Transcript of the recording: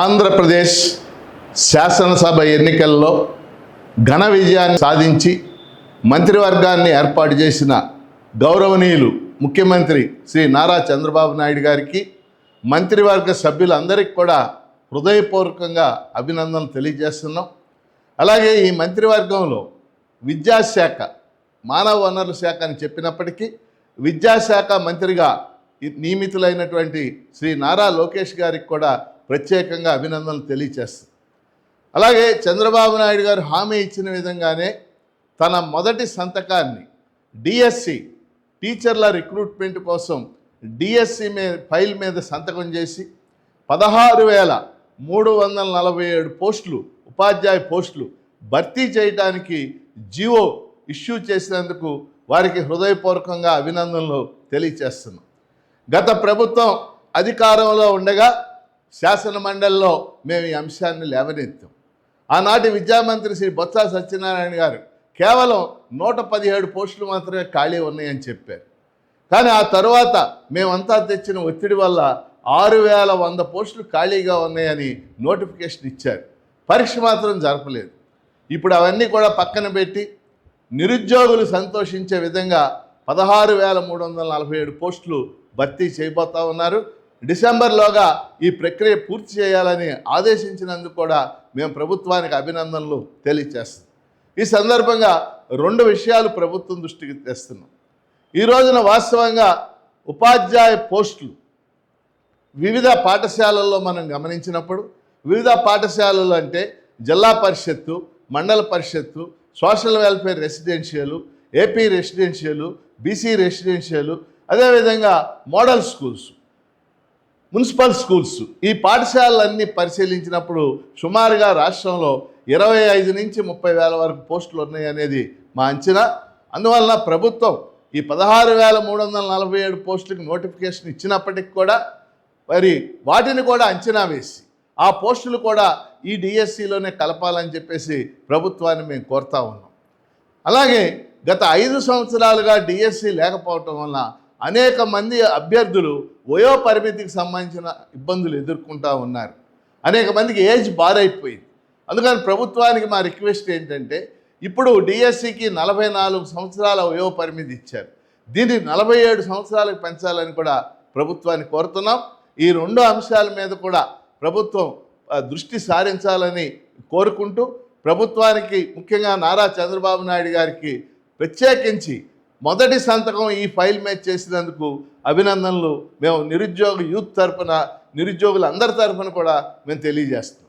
ఆంధ్రప్రదేశ్ శాసనసభ ఎన్నికల్లో ఘన విజయాన్ని సాధించి మంత్రివర్గాన్ని ఏర్పాటు చేసిన గౌరవనీయులు ముఖ్యమంత్రి శ్రీ నారా చంద్రబాబు నాయుడు గారికి మంత్రివర్గ సభ్యులందరికీ కూడా హృదయపూర్వకంగా అభినందనలు తెలియజేస్తున్నాం. అలాగే ఈ మంత్రివర్గంలో విద్యాశాఖ మానవ వనరుల శాఖ అని చెప్పినప్పటికీ విద్యాశాఖ మంత్రిగా నియమితులైనటువంటి శ్రీ నారా లోకేష్ గారికి కూడా ప్రత్యేకంగా అభినందనలు తెలియచేస్తుంది. అలాగే చంద్రబాబు నాయుడు గారు హామీ ఇచ్చిన విధంగానే తన మొదటి సంతకాన్ని డిఎస్సి టీచర్ల రిక్రూట్మెంట్ కోసం డిఎస్సి మీద ఫైల్ మీద సంతకం చేసి పదహారు వేల మూడు వందల నలభై ఏడు పోస్టులు ఉపాధ్యాయ పోస్టులు భర్తీ చేయడానికి జియో ఇష్యూ చేసినందుకు వారికి హృదయపూర్వకంగా అభినందనలు తెలియచేస్తున్నాం. గత ప్రభుత్వం అధికారంలో ఉండగా శాసన మండలిలో మేము ఈ అంశాన్ని లేవనెత్తాం. ఆనాటి విద్యామంత్రి శ్రీ బొత్స సత్యనారాయణ గారు కేవలం నూట పదిహేడు పోస్టులు మాత్రమే ఖాళీ ఉన్నాయని చెప్పారు. కానీ ఆ తరువాత మేమంతా తెచ్చిన ఒత్తిడి వల్ల ఆరు వేల వంద పోస్టులు ఖాళీగా ఉన్నాయని నోటిఫికేషన్ ఇచ్చారు. పరీక్ష మాత్రం జరపలేదు. ఇప్పుడు అవన్నీ కూడా పక్కన పెట్టి నిరుద్యోగులు సంతోషించే విధంగా పదహారు వేల మూడు వందల నలభై ఏడు పోస్టులు భర్తీ చేయబోతా ఉన్నారు. డిసెంబర్లోగా ఈ ప్రక్రియ పూర్తి చేయాలని ఆదేశించినందుకు కూడా మేము ప్రభుత్వానికి అభినందనలు తెలియచేస్తాం ఈ సందర్భంగా రెండు విషయాలు ప్రభుత్వం దృష్టికి తెస్తున్నాం. ఈ రోజున వాస్తవంగా ఉపాధ్యాయ పోస్టులు వివిధ పాఠశాలల్లో మనం గమనించినప్పుడు వివిధ పాఠశాలలు అంటే జిల్లా పరిషత్తు మండల పరిషత్తు social welfare residential AP residential BC residential అదేవిధంగా మోడల్ స్కూల్స్. Municipal schools. ఈ పాఠశాలలన్నీ పరిశీలించినప్పుడు సుమారుగా రాష్ట్రంలో ఇరవై ఐదు నుంచి ముప్పై వేల వరకు పోస్టులు ఉన్నాయనేది మా అంచనా. అందువలన ప్రభుత్వం ఈ పదహారు వేల మూడు వందల నలభై ఏడు పోస్టులకు నోటిఫికేషన్ ఇచ్చినప్పటికి కూడా మరి వాటిని కూడా అంచనా వేసి ఆ పోస్టులు కూడా ఈ డిఎస్సిలోనే కలపాలని చెప్పేసి ప్రభుత్వాన్ని మేము కోరుతా ఉన్నాం. అలాగే గత ఐదు సంవత్సరాలుగా డిఎస్సి లేకపోవటం వల్ల అనేక మంది అభ్యర్థులు వయో పరిమితికి సంబంధించిన ఇబ్బందులు ఎదుర్కొంటూ ఉన్నారు. అనేక మందికి ఏజ్ బారైపోయింది. అందుకని ప్రభుత్వానికి మా రిక్వెస్ట్ ఏంటంటే ఇప్పుడు డిఎస్సికి నలభై నాలుగు సంవత్సరాల వయో పరిమితి ఇచ్చారు. దీన్ని నలభై ఏడు సంవత్సరాలకు పెంచాలని కూడా ప్రభుత్వాన్ని కోరుతున్నాం. ఈ రెండు అంశాల మీద కూడా ప్రభుత్వం దృష్టి సారించాలని కోరుకుంటూ ప్రభుత్వానికి ముఖ్యంగా నారా చంద్రబాబు నాయుడు గారికి ప్రత్యేకించి మొదటి సంతకం ఈ ఫైల్ మీద చేసినందుకు అభినందనలు. మేము నిరుద్యోగ యూత్ తరపున నిరుద్యోగులందరి తరఫున కూడా మేము తెలియజేస్తున్నాం.